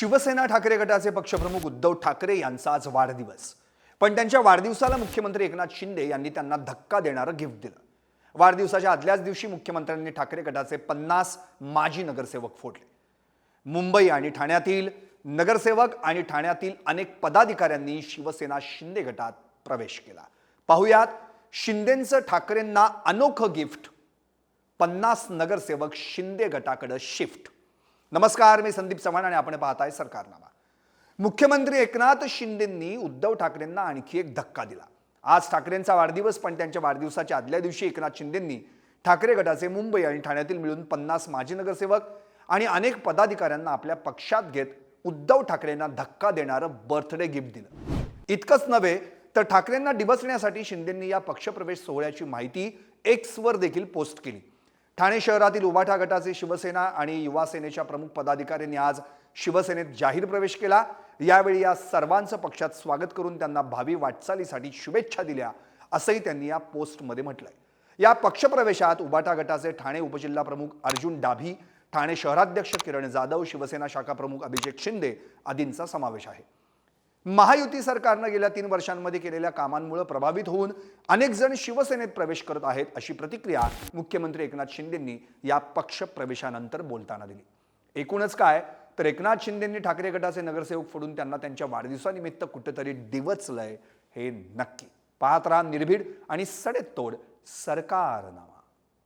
शिवसेना ठाकरे गटाचे पक्षप्रमुख उद्धव ठाकरे यांचा आज वाढदिवस. पण त्यांच्या वाढदिवसाला मुख्यमंत्री एकनाथ शिंदे यांनी त्यांना धक्का देणारं गिफ्ट दिलं. वाढदिवसाच्या आदल्याच दिवशी मुख्यमंत्र्यांनी ठाकरे गटाचे पन्नास माजी नगरसेवक फोडले. मुंबई आणि ठाण्यातील नगरसेवक आणि ठाण्यातील अनेक पदाधिकाऱ्यांनी शिवसेना शिंदे गटात प्रवेश केला. पाहुयात शिंदेंचं ठाकरेंना अनोखं गिफ्ट. पन्नास नगरसेवक शिंदे गटाकडे शिफ्ट. नमस्कार मी संदीप चव्हाण आणि आपण पाहताय सरकारनामा. मुख्यमंत्री एकनाथ शिंदेंनी उद्धव ठाकरेंना आणखी एक धक्का दिला. आज ठाकरेंचा वाढदिवस पण त्यांच्या वाढदिवसाच्या आदल्या दिवशी एकनाथ शिंदेंनी ठाकरे गटाचे मुंबई आणि ठाण्यातील मिळून पन्नास माजी नगरसेवक आणि अनेक पदाधिकाऱ्यांना आपल्या पक्षात घेत उद्धव ठाकरेंना धक्का देणारं बर्थडे गिफ्ट दिलं. इतकंच नव्हे तर ठाकरेंना डिबसण्यासाठी शिंदेंनी या पक्षप्रवेश सोहळ्याची माहिती एक्सवर देखील पोस्ट केली. ठाणे शहरातील उभाठा गटाचे शिवसेना आणि युवा सेनेच्या प्रमुख पदाधिकाऱ्यांनी आज शिवसेनेत जाहीर प्रवेश केला. यावेळी या सर्वांचं पक्षात स्वागत करून त्यांना भावी वाटचालीसाठी शुभेच्छा दिल्या असंही त्यांनी या पोस्टमध्ये म्हटलंय. या पक्षप्रवेशात उबाटा गटाचे ठाणे उपजिल्हा प्रमुख अर्जुन डाभी ठाणे शहराध्यक्ष किरण जाधव शिवसेना शाखा प्रमुख अभिषेक शिंदे आदींचा समावेश आहे. महायुती सरकारनं गेल्या तीन वर्षांमध्ये केलेल्या कामांमुळे प्रभावित होऊन अनेक जण शिवसेनेत प्रवेश करत आहेत अशी प्रतिक्रिया मुख्यमंत्री एकनाथ शिंदेंनी या पक्ष प्रवेशानंतर बोलताना दिली. एकूणच काय? तर एकनाथ शिंदेंनी ठाकरे गटाचे नगरसेवक फोडून त्यांना त्यांच्या वाढदिवसानिमित्त कुठेतरी डिवचलंय हे नक्की. पाहत राहा निर्भीड आणि सडेतोड सरकारनामा